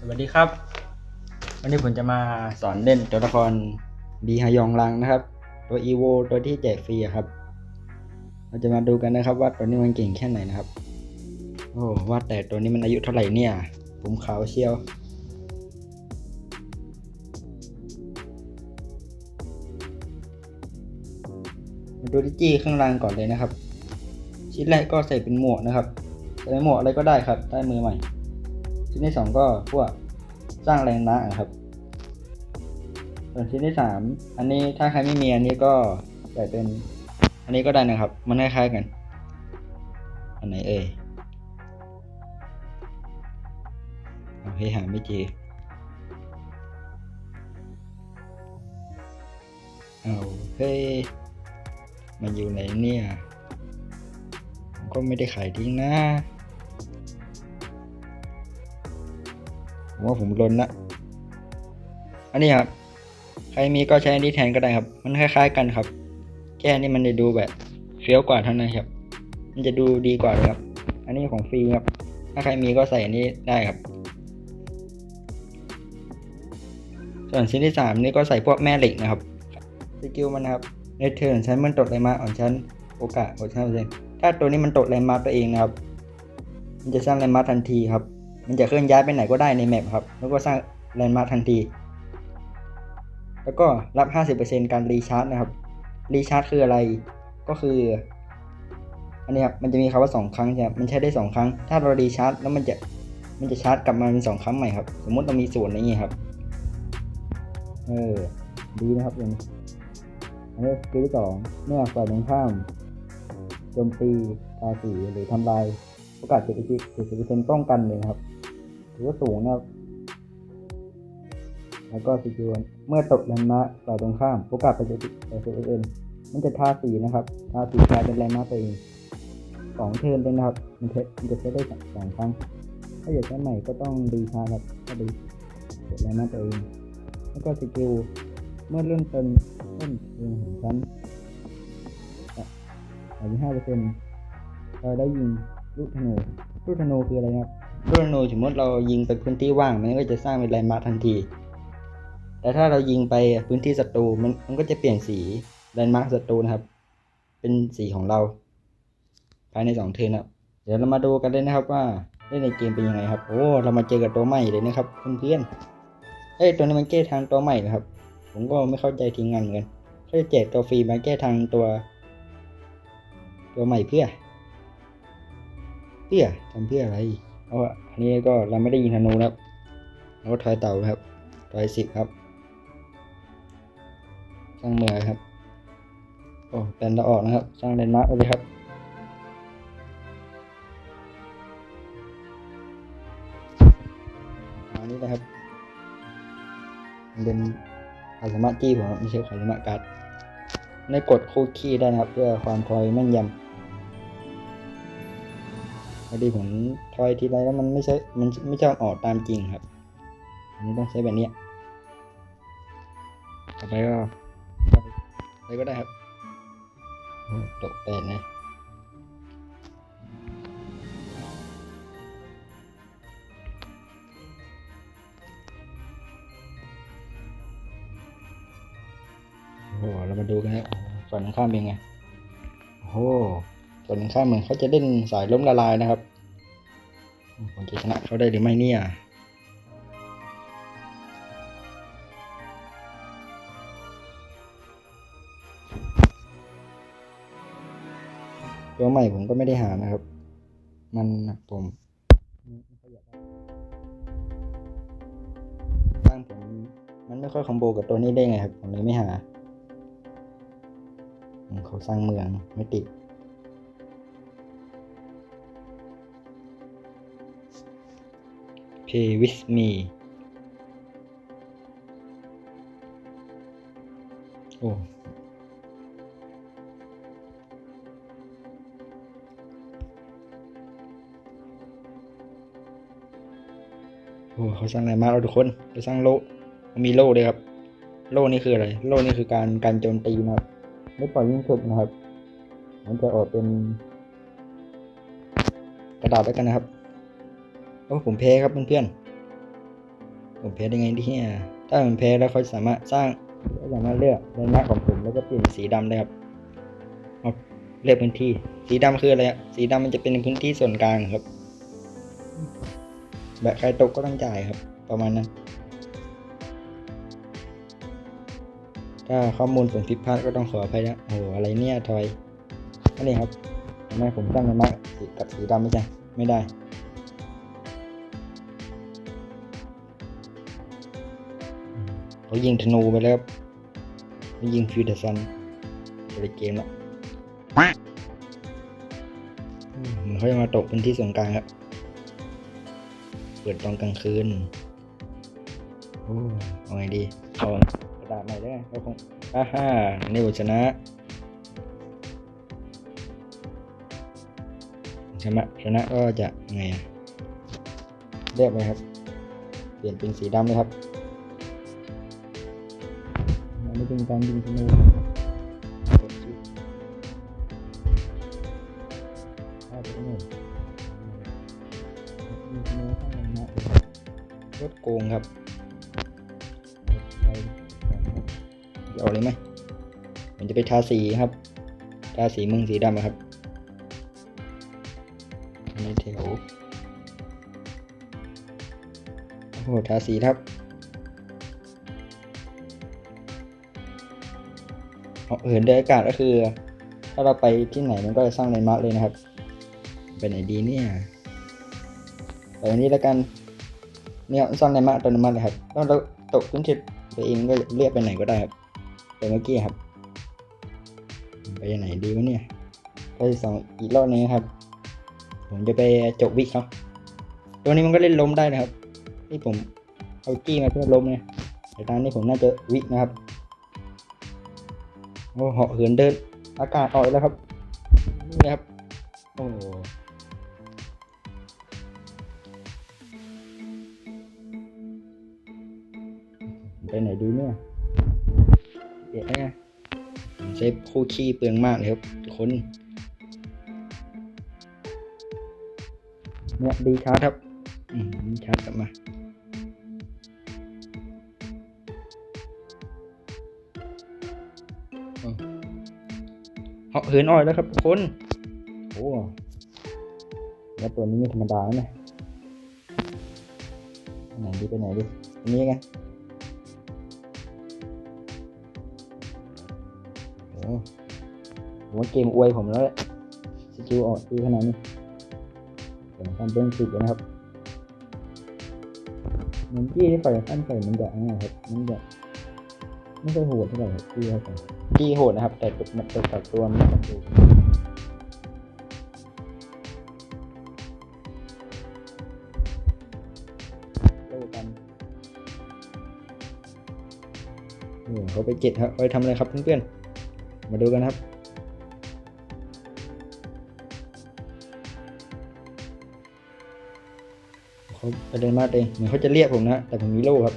สวัสดีครับ วันนี้ผมจะมาสอนเล่นตัวละครบีฮยองลังนะครับ ตัวอีโวตัวที่แจกฟรีครับ เราจะมาดูกันนะครับว่าตัวนี้มันเก่งแค่ไหนนะครับ โอ้ว่าแต่ตัวนี้มันอายุเท่าไหร่เนี่ย ผมขาวเชียว มาดูที่จี้ข้างล่างก่อนเลยนะครับ ชิ้นแรกก็ใส่เป็นหมวกนะครับ ใส่หมวกอะไรก็ได้ครับใต้มือใหม่ ชิ้นที่สองก็พวกสร้างแรงนะนะครับส่วนชิ้นที่สามอันนี้ถ้าใครไม่มีอันนี้ก็ใส่เป็น อันนี้ก็ได้นะครับ มันคล้ายๆกัน อันไหนเอ่ยโอเคหาไม่เจอเอาเฮ้ยมันอยู่ไหนเนี่ย ก็ไม่ได้ขายทิ้งนะ ผมว่าผมลนละอันนี้ครับ ใครมีก็ใช้อันนี้แทนก็ได้ครับ มันคล้าย ๆ กันครับ แค่นี้มันจะดูแบบเฟี้ยวกว่าเท่านั้นครับ มันจะดูดีกว่าเลยครับ อันนี้ของฟรีครับ ถ้าใครมีก็ใส่อันนี้ได้ครับ ส่วนชิ้นที่สามนี่ก็ใส่พวกแม่เหล็กนะครับ สกิลมันนะครับในเทิร์นใช้มันตดแรงมาอ่อนชั้นโอกาสหกสิบห้าเปอร์เซ็นต์ถ้าตัวนี้มันตดแรงมาตัวเองนะครับ มันจะสร้างแรงมาทันทีครับ มันจะเคลื่อนย้ายไปไหนก็ได้ในแมปครับ แล้วก็สร้างแลนด์มาร์คทันที แล้วก็รับ 50%การรีชาร์จนะครับ รีชาร์จคืออะไร ก็คือ อันนี้ครับ มันจะมีคำว่า 2 ครั้งใช่ไหมมันใช้ได้ 2 ครั้ง ถ้าเรารีชาร์จแล้วมันจะ มันจะชาร์จกลับมาเป็น 2 ครั้งใหม่ครับ สมมติเรามีส่วนอะไรเงี้ยครับ เออ ดีนะครับอย่างอันนี้สกิลที่สองเมื่อฝ่ายตรงข้ามโจมตีตาสีหรือทำลายโอกาสเจ็ดสิบเจ็ดสิบเปอร์เซ็นต์ป้องกันเลยนะครับ ถือว่าสูงนะครับ แล้วก็สกิลเมื่อตกแลนด์มาร์คฝ่ายตรงข้ามโอกาสไปเจ็ดสิบเปอเซ็นมันจะทาสีนะครับทาสีกลายเป็นแลนด์มาร์คตัวเองสองเทิร์นเลยนะครับ มันจะมันจะใช้ได้สองครั้ง ถ้าอยากใช้ใหม่ก็ต้องดีชาครับก็ดีเสร็จแลนด์มาร์คตัวเองแล้วก็สกิลเมื่อเริ่มต้นต้นเองของชั้นสามสิบห้าเปอร์เซ็นต์เราได้ยิงลูกธนูลูกธนูคืออะไรนะครับ ลูกธนูสมมติเรายิงไปพื้นที่ว่างมันก็จะสร้างเป็นแลนด์มาร์คทันที แต่ถ้าเรายิงไปพื้นที่ศัตรูมันมันก็จะเปลี่ยนสีแลนด์มาร์คศัตรูนะครับ เป็นสีของเรา ภายในสองเทิร์นครับ เดี๋ยวเรามาดูกันเลยนะครับว่าเล่นในเกมเป็นยังไงครับ โอ้ เรามาเจอกับตัวใหม่เลยนะครับเพื่อนๆเอ้ยตัวนี้มันแก้ทางตัวใหม่นะครับ ผมก็ไม่เข้าใจทีมงานเหมือนกันเขาจะแจกตัวฟรีมาแก้ทางตัว ตัวใหม่เพื่อ เพื่อทำเพื่ออะไร เพราะว่าอันนี้ก็เราไม่ได้ยิงธนูนะครับเราก็ถอยเต่านะครับถอยสิบครับสร้างเมืองครับโอ้แลนเราออกนะครับ สร้างแลนมาร์กเลยครับอันนี้นะครับมันเป็นความสามารถจี้ผมครับไม่ใช่ความสามารถการ์ดในกดคู่ขี้ได้นะครับ เพื่อความทอยแม่นยำ พอดีผมทอยทีไรแล้วมันไม่ใช่ มันไม่ชอบออกตามจริงครับ อันนี้ต้องใช้แบบนี้ต่อไปก็อะไรก็ได้ครับตกแปดนะโอ้เรามาดูกันครับฝั่งข้ามเป็นไง โอ้ ส่วนข้าเหมือนเขาจะเล่นสายล้มละลายนะครับผมจะชนะเขาได้หรือไม่เนี่ยตัวใหม่ผมก็ไม่ได้หานะครับ มันหนักผมบ้างผมมันไม่ค่อยคอมโบกับตัวนี้ได้ไงครับ ผมเลยไม่หาอืมเขาสร้างเมืองไม่ติด Play with me โอ้โอ้เขาสร้างอะไรมาเราทุกคนเขาสร้างโล่มีโล่ด้วยครับ โล่นี่คืออะไร โล่นี่คือการการโจมตีนะครับไม่ปล่อยยิงฉุกนะครับ มันจะออกเป็นกระดาษแล้วกันนะครับ โอ้ผมแพ้ครับเพื่อนๆผมแพ้ได้ไงเนี่ยถ้าผมแพ้แล้วเขาสามารถสร้างเขาสามารถเลือกในหน้าของผมแล้วก็เปลี่ยนสีดำได้ครับเอาเลือกพื้นที่ สีดำคืออะไรสีดำมันจะเป็นพื้นที่ส่วนกลางครับ แบบใครตกก็ต้องจ่ายครับ ประมาณนั้นถ้าข้อมูลผมผิดพลาดก็ต้องขออภัยนะโอ้โหอะไรเนี่ยทอยนั่ครับทำไมผมตั้งมันมาสีกับสีดำไม่ใช่ไม่ได้ เขายิงธนูไปแล้วครับเขายิงฟิวเดอร์ซันจะไปเกมล้วอืมเหมือนเขาจะมาตกเป็นที่ส่วนกลางครับ เปิดตอนกลางคืน โอ้เอาไงดีเอากระดาษใหม่ได้ไงเราคงอ่าฮ่านี่ผมชนะชนะชนะก็จะไงเรียกไปครับ เปลี่ยนเป็นสีดำเลยครับ อันนี้เป็นการยิงธนูกดชิปเข้าไปนู่นยิงธนูข้ามานะรถโกงครับจะเอาเลยไหมมันจะไปทาสีครับ ทาสีมึงสีดำอะครับอันนี้แถวโอ้โหทาสีครับ เหินเดินอากาศก็คือ ถ้าเราไปที่ไหนมันก็จะสร้างในมาร์กเลยนะครับ ไปไหนดีเนี่ยไปอันนี้แล้วกันเนี่ยสร้างในมาร์กอัตโนมัติเลยครับถ้าเราตกพื้นที่ไปเองก็เรียกไปไหนก็ได้ครับไปเมื่อกี้ครับ ไปไหนดีวะเนี่ยไปสองอีกรอบนึงครับ ผมจะไปจบวิกเขาตัวนี้มันก็เล่นล้มได้นะครับ ที่ผมเอาจี้มาเพื่อล้มเนี่ยแต่ตอนนี้ผมน่าจะวิกนะครับ เหาะเหินเดิน อากาศอ่อกแล้วครับ นี่นะครับ โอ้ไปไหนดูเนี่ยเดี๋ยวนะใช้คู่ขี้เปลืองมากเลยครับทุกคนเนี่ยดีชาร์จครับอืมดีชาร์จกลับมา เหินอ่อยแล้วครับทุกคนโอ้แล้วตัวนี้ไม่ธรรมดานะไปไหนดีไปไหนดีอันนี้ไงโอ้ผมว่าเกมอวยผมแล้วแหละสกิลออกดีขนาดนี้ผมทำเป็นสิบนะครับเหมือนกี้ที่ใส่ขั้นใส่มันจะง่ายครับมันจะไม่ค่อยโหดเท่าไหร่ครับกี้เข้าไป กี้โหดนะครับ แต่ตัวมันตัวตัดตัวมันตัดตัวโล่กันโอ้เขาไปเจ็ดครับไปทำอะไรครับเพื่อนๆ มาดูกันครับเขาไปเดินมาเองเหมือนเขาจะเรียกผมนะ แต่ผมมีโล่ครับ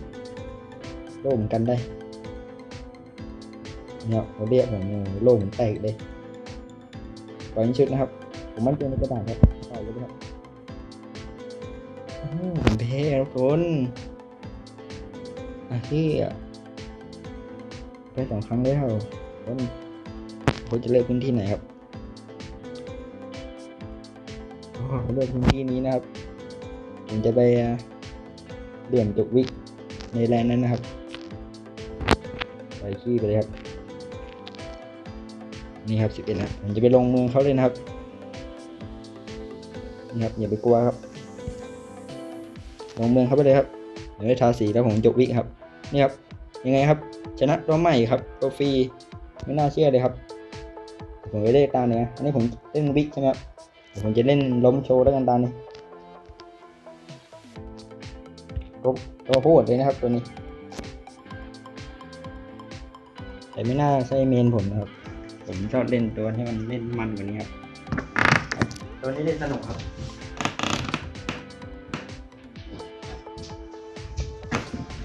โล่ผมกันได้ เนี่ยเขาเรียกผมโอ้โหโล่ผมแตกเลยปล่อยยิงชุดนะครับ ผมมั่นใจในกระดาษครับปล่อยเลยครับอ้โหผมแพ้ทุกคนอะที่ไปสองครั้งแล้วแล้วเขาจะเลือกพื้นที่ไหนครับโอ้โหเลือกพื้นที่นี้นะครับ ผมจะไปอะเดี่ยมจุกวิกในแลนนั้นนะครับ ไปขี้ไปเลยครับ นี่ครับสิบเอ็ดแล้วผมจะไปลงเมืองเขาเลยนะครับนี่ครับอย่าไปกลัวครับ ลงเมืองเขาไปเลยครับเดี๋ยวทาสีแล้วผมจบวิกครับ นี่ครับ ยังไงครับ ชนะตัวใหม่ครับตัวฟรีไม่น่าเชื่อเลยครับ ผมไปเล่นตาเนี่ยอันนี้ผมเล่นวิกใช่ไหมครับผมจะเล่นล้มโชว์แล้วกันตานี้ตัวตัวโหดเลยนะครับตัวนี้ แต่ไม่น่าใช่เมนผมนะครับ ผมชอบเล่นตัวที่มันเล่นมันกว่านี้ครับ ตัวนี้เล่นสนุกครับ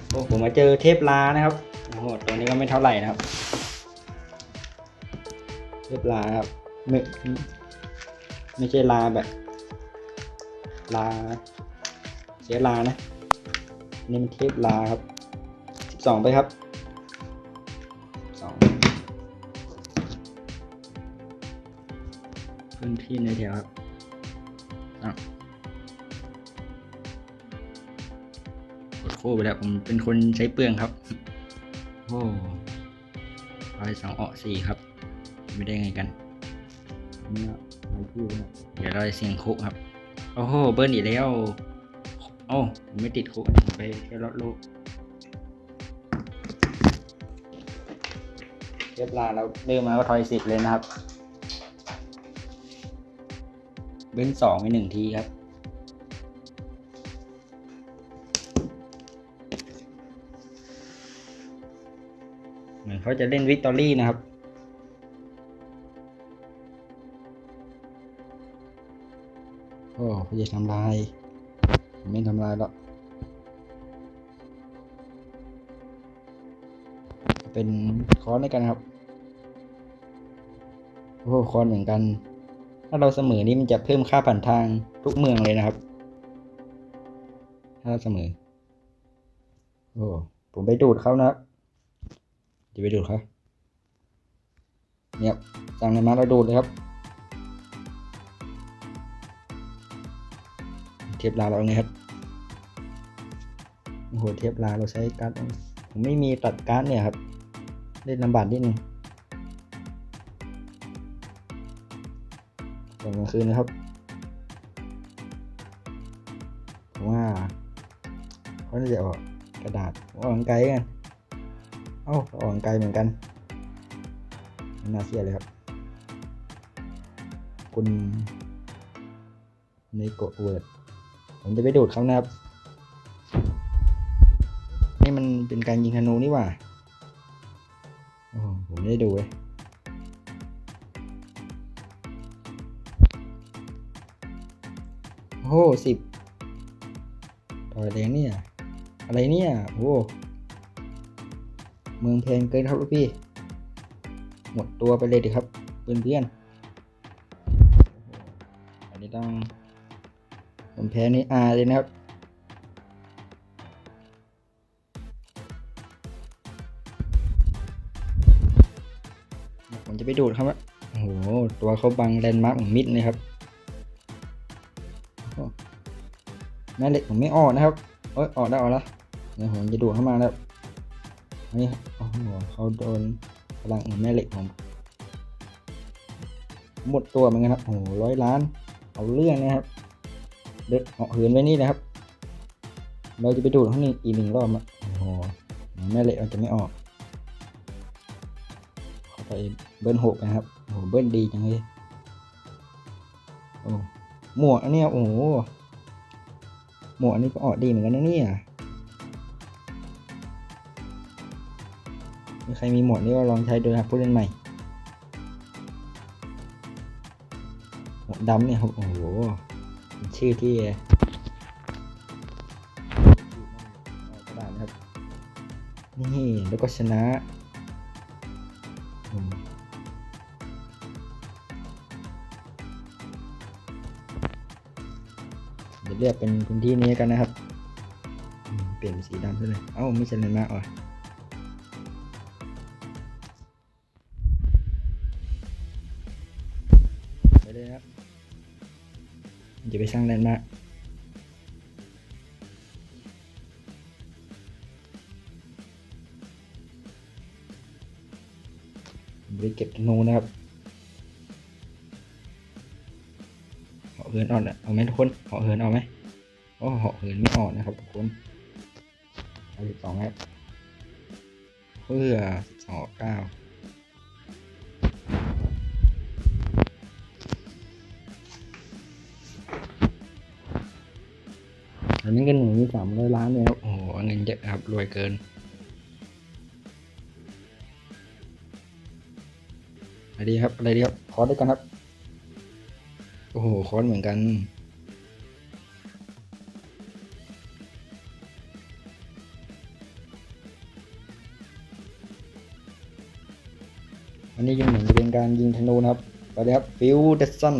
โอ้ผมมาเจอเทพลานะครับโอ้โหตัวนี้ก็ไม่เท่าไหร่นะครับ เทพลาครับไม่ไม่ใช่ลาแบบ ลา เสียลานะ นี่มันเทปลาครับสิบสองไปครับ พื้นที่ในแถวครับอะกดคู่ไปแล้วผมเป็นคนใช้เปลืองครับ โอ้ร้อยสองออสี่ครับ ไม่ได้ไงกันเนี่ยร้อยที่เนี่ยเดี๋ยวเราจะเสียงคุกครับ โอ้โห เบิ้ลอีกแล้ว โอ้ผมไม่ติดคุกผมไปแค่รถลูกเรียบร้อยแล้วเริ่มมาก็ทอยสิบเลยนะครับ เบิ้ลสองไปหนึ่งทีครับ เหมือนเขาจะเล่นวิกตอรี่นะครับโอ้เขาจะทำลายมไม่ทำลายหรอกเป็นคอนด้วยกันครับ โอ้คอนเหมือนกัน ถ้าเราเสมอนี่มันจะเพิ่มค่าผ่านทางทุกเมืองเลยนะครับ ถ้าเราเสมอ โอ้ผมไปดูดเขานะครับจะไปดูดเขาเนี่ยสั่งในมาเราดูดเลยครับ เทียบลาเราไงครับโอ้โหเทียบลาเราใช้การ์ดผมไม่มีตัดการ์ดเนี่ยครับเล่นลำบากนิดนึง ตอนกลางคืนนะครับผมว่าเขาจะออกกระดาษออกกังไกลกันเอ้าออกกังไกลเหมือนกันน่าเชื่อเลยครับคุณในโกเวิร์ดผมจะไปดูดเขานะครับ นี่มันเป็นการยิงธนูนี่หว่า โอ้ผมไม่ได้ดูเลย โอ้โหสิบต่อยแรงเนี่ย อะไรเนี่ย โอ้โหเมืองเพงเกินครับลูกพี่ หมดตัวไปเลยดิครับเพื่อนๆอันนี้ต้องผมแพ้นี่อาเลยนะครับผมจะไปดูดครับว่าโอ้โห ตัวเขาบังแลนด์มาร์กของมิดเลยครับ แม่เหล็กผมไม่ออกนะครับเอ้ยออกได้ออกแล้วเดี๋ยวผมจะดูดเข้ามาแล้วนนี้โอ้โหเขาโดนพลังของแม่เหล็กผมหมดตัวเหมือนกันครับโอ้โหร้อยล้าน เอาเรื่องนะครับ เด็กเหาะเหินไว้นี่นะครับ เราจะไปดูดข้างนี้อีกหนึ่งรอบอะโอ้โหแม่เหล็กเราจะไม่ออกเข้าไปเบิ้ลหกนะครับโอ้โหเบิ้ลดีจังเลยโอ้หมวกอันนี้โอ้โห หมวกอันนี้ก็ออกดีเหมือนกันนะเนี่ย มีใครมีหมวกนี่ก็ลองใช้ดูนะครับผู้เล่นใหม่ หมวกดำเนี่ยครับ โอ้โหชื่อที่กระดาษนะครับนี่แล้วก็ชนะ เรียวเลือกเป็นพื้นที่นี้กันนะครับ เปลี่ยนเป็นสีดำซะเลย เอ้าไม่ใช่เลยมาอะไปเลยครับจะไปสร้างแลนด์มาร์คไปเก็บธนูนะครับ เหินออกนะเอาไหมทุกคนเหาะเหินเอาไหมโอ้เหาะเหินไม่ออกนะครับทุกคนเอาสิบสองครับเพื่อสองเก้าอันนี้เงินหนูมีสามร้อยล้านเลยครับโอ้โหเงินเยอะครับรวยเกินอะไรดีครับอะไรดีครับคอร์สด้กันครับ โอ้โหคอร์สเหมือนกัน อันนี้ยังเหมือนจะเป็นการยิงธนูนะครับไปเลยครับฟิวเดซัน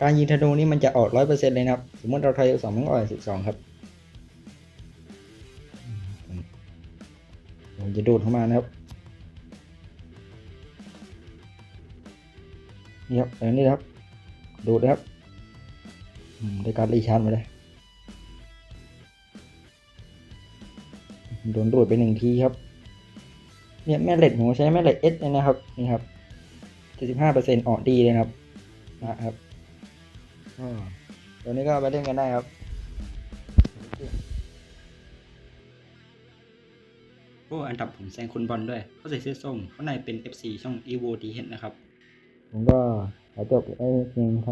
การยิงธนูนี่มันจะออกร้อยเปอร์เซ็นต์เลยนะครับ สมมติเราทอยสองมันออกสิบสองครับ จะโดดเข้ามานะครับนี่ครับแบบนี้ครับโดดนะครับอืมได้การรีชาร์จมาเลยโดนโดดไปหนึ่งทีครับเนี่ยแม่เหล็กผมใช้แม่เหล็กเอสนะครับนี่ครับเจ็ดสิบห้าเปอร์เซ็นต์ออกดีเลยครับนะครับอ่าตัวนี้ก็ไปเล่นกันได้ครับ อ้อันดับผมแซงคุณบอลด้วยเขาใส่เสื้อส้มเขาในเป็น FC ช่อง evo d h นะครับ ผมก็ขอจบไอ้เพียงเท่า